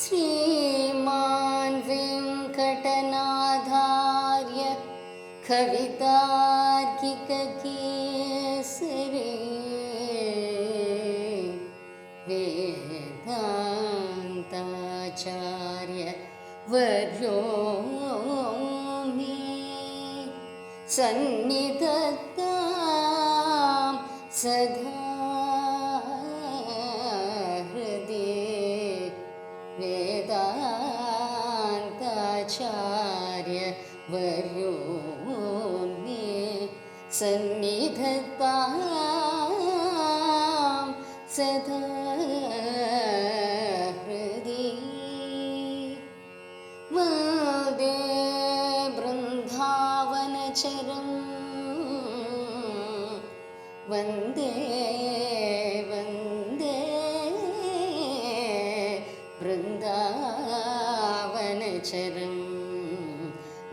श्रीमान् वेङ्कटनाथार्य कवितार्किककेसरी वेदान्ताचार्य वर्यो मे सन्निधत्तां सदा ഭാര്യ വരൂ സന്നിധത്താ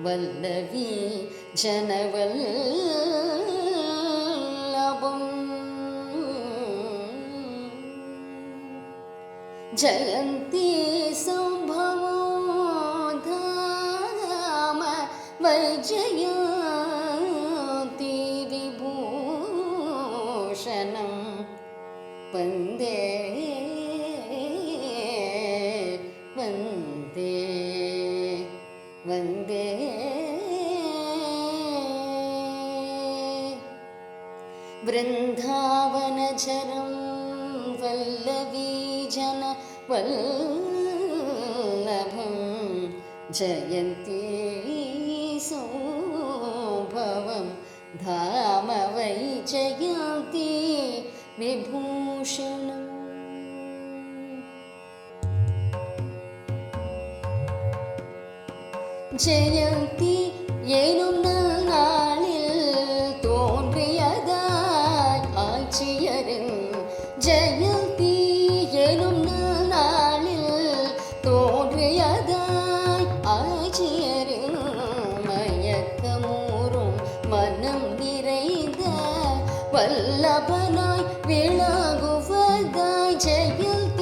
வல்லவி ஜனவல்லபம் ஜயந்தி சம்பவோதாம வைஜயந்தி விபூஷணம் வந்தே வந்தே வந்தே पावनचरं वल्लवीजन वल्लभं जयन्ती सोभवं धाम वै जयन्ती विभूषणम् ജയന്തി എഴുന്ന നാൾ வல்லபனாய் விளங்குவதாய் ஜெயந்தி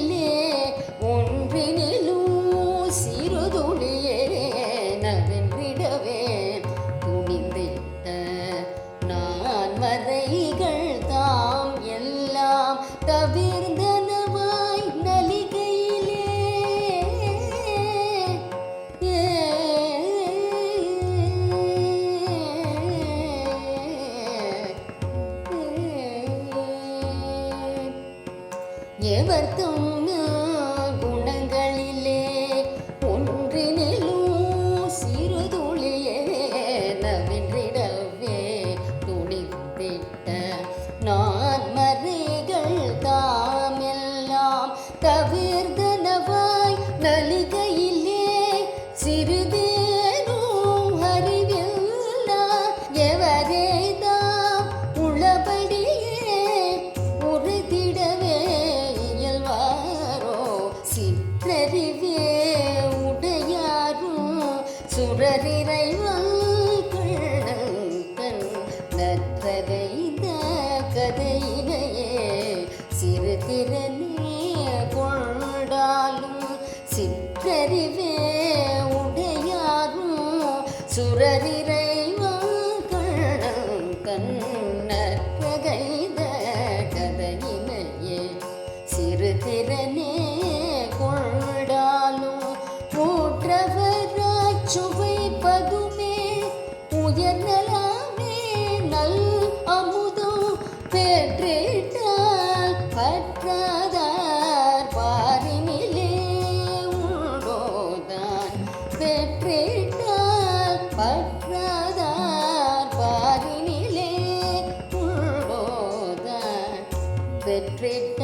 तबीर தவிர்தனவாய் நலிகையிலே சிறிதேனும் அறிவில்லா எவரேதாம் உளபடியே உறுதிடவே இயல்வாரோ? சிற்றறிவே உடையாரும் சுரரிறைவன் கண்ணன் நற்றதைத கதையினையே சிறு திறனே கொண்டாலும் உடையாரும் சுரரிறைவன் கண்ணன் கண்ணற்ற கைத கதையினையே. சிறு திறனே பற்றாதார் பாரினிலே உண்டோதான் பெற்றிட்டால்